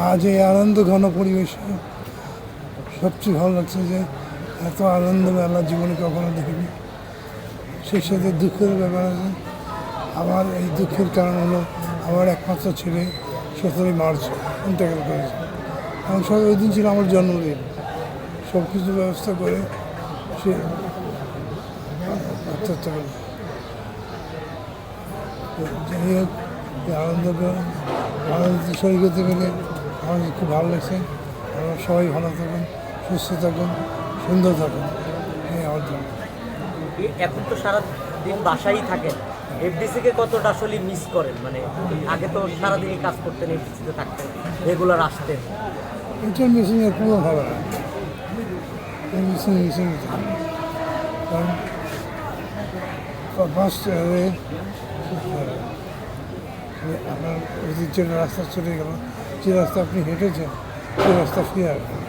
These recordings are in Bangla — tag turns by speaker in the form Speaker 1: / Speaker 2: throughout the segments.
Speaker 1: আজ এই আনন্দ ঘন পরিবেশে সবচেয়ে ভালো লাগছে যে এত আনন্দ মেলা জীবনে কখনো দেখিনি। সেই সাথে দুঃখের ব্যাপার আছে। আমার এই দুঃখের কারণ হলো আমার একমাত্র ছেলে সতেরোই মার্চ ইন্টারগ্রেল করেছে। কারণ সব ওই দিন ছিল আমার জন্মদিন। সব কিছু ব্যবস্থা করে সে আত্মহত্যা যাই হোক আনন্দ আনন্দ করতে পেরে আমার খুব ভালো লাগছে। আপনারা সবাই ভালো থাকুন সুস্থ থাকুন সুন্দর থাকুন এই আমার জন্য।
Speaker 2: এখন তো সারা দিন বাসায় থাকেন। এফডিসি কে কতটা আসলে মিস করেন? মানে আগে তো সারাদিনই কাজ করতেন এফডিসি তে থাকতেন রেগুলার আসতেন।
Speaker 1: এটার মেশিনে পুরো ভালো না। মেশিন মেশিন কারণ হয়ে আপনার ঐতিহ্যের রাস্তা চলে গেল যে রাস্তা আপনি হেঁটেছেন সেই রাস্তা ফিরে আসবেন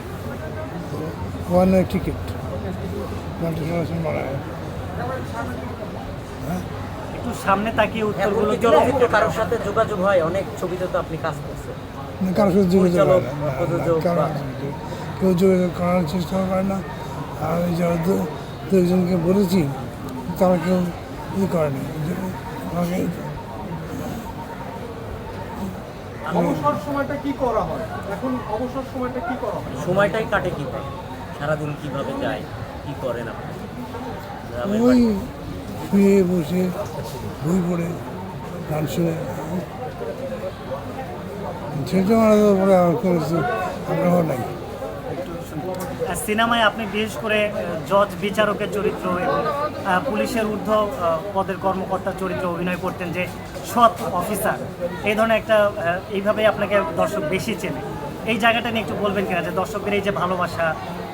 Speaker 1: ওয়ান ওয়ে টিকিট সরাসরি মারা যায়
Speaker 3: একটু সামনে তাকিয়ে
Speaker 2: এখন
Speaker 3: উত্তরগুলো
Speaker 2: কি চলচ্চিত্র কারোর সাথে যোগাযোগ হয় অনেক ছবিতে তো আপনি কাজ করছেন।
Speaker 1: না কারোর সাথে যোগাযোগ হয় না। কেউ যোগাযোগ করার চেষ্টা করে না। আর যারা বলেছি তারা কেউ ই করেনি আমাকে
Speaker 4: অবসর সময়টা কি করা হয়? এখন অবসর সময়টা কি করা হয়?
Speaker 2: সময়টাই কাটে কীভাবে? সারাদিন কীভাবে যায়? কি করেন আপনি?
Speaker 1: ওই শুয়ে বসে বই পড়ে গান শুনে। সেটা মারা যাওয়ার পরে আর করেছি আগ্রহ নাই।
Speaker 3: সিনেমায় আপনি বিশেষ করে জজ বিচারকের চরিত্র এবং পুলিশের ঊর্ধ্ব পদের কর্মকর্তার চরিত্র অভিনয় করতেন যে সৎ অফিসার। এই ধরনের একটা আহ, এইভাবেই আপনাকে দর্শক বেশি চেনে। এই জায়গাটা নিয়ে একটু বলবেন কিনা যে দর্শকদের এই যে ভালোবাসা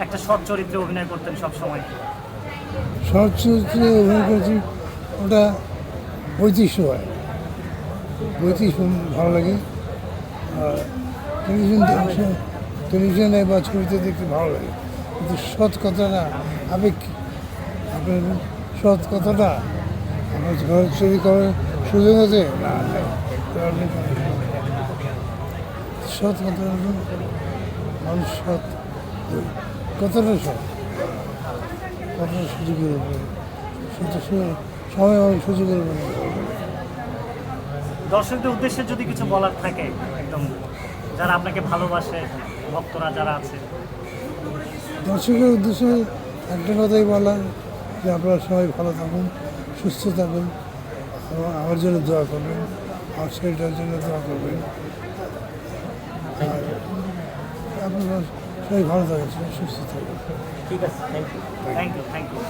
Speaker 3: একটা সৎ চরিত্রে অভিনয় করতেন সব সময়
Speaker 1: শর্ট চরিত্রে অভিনয় করেছি ওটা হয়। পঁয়ত্রিশ ভালো লাগে। টেলিভিশন টেলিভিশনে বা ছবিতে দেখতে ভালো লাগে। কিন্তু সৎ কথাটা আপেক্ষিক আপনার সৎ কথাটা ঘর ছবি করার সুযোগ আছে? সৎ কথা হলো মানুষ সৎ। কতটা সৎ। কতটা সুযোগের উপরে সময় এবং সুযোগের উপরে
Speaker 3: দর্শকদের উদ্দেশ্যে যদি কিছু বলার থাকে, একদম যারা আপনাকে ভালোবাসে, ভক্তরা যারা আছে
Speaker 1: দর্শকের উদ্দেশ্যে একটা কথাই বলা যে আপনারা সবাই ভালো থাকুন সুস্থ থাকুন এবং আমার জন্য দোয়া করবেন আমার শরীরটার জন্য দোয়া করবেন। আর আপনারা সবাই ভালো থাকুন সবাই সুস্থ থাকুন।
Speaker 2: ঠিক আছে thank you
Speaker 3: thank you thank you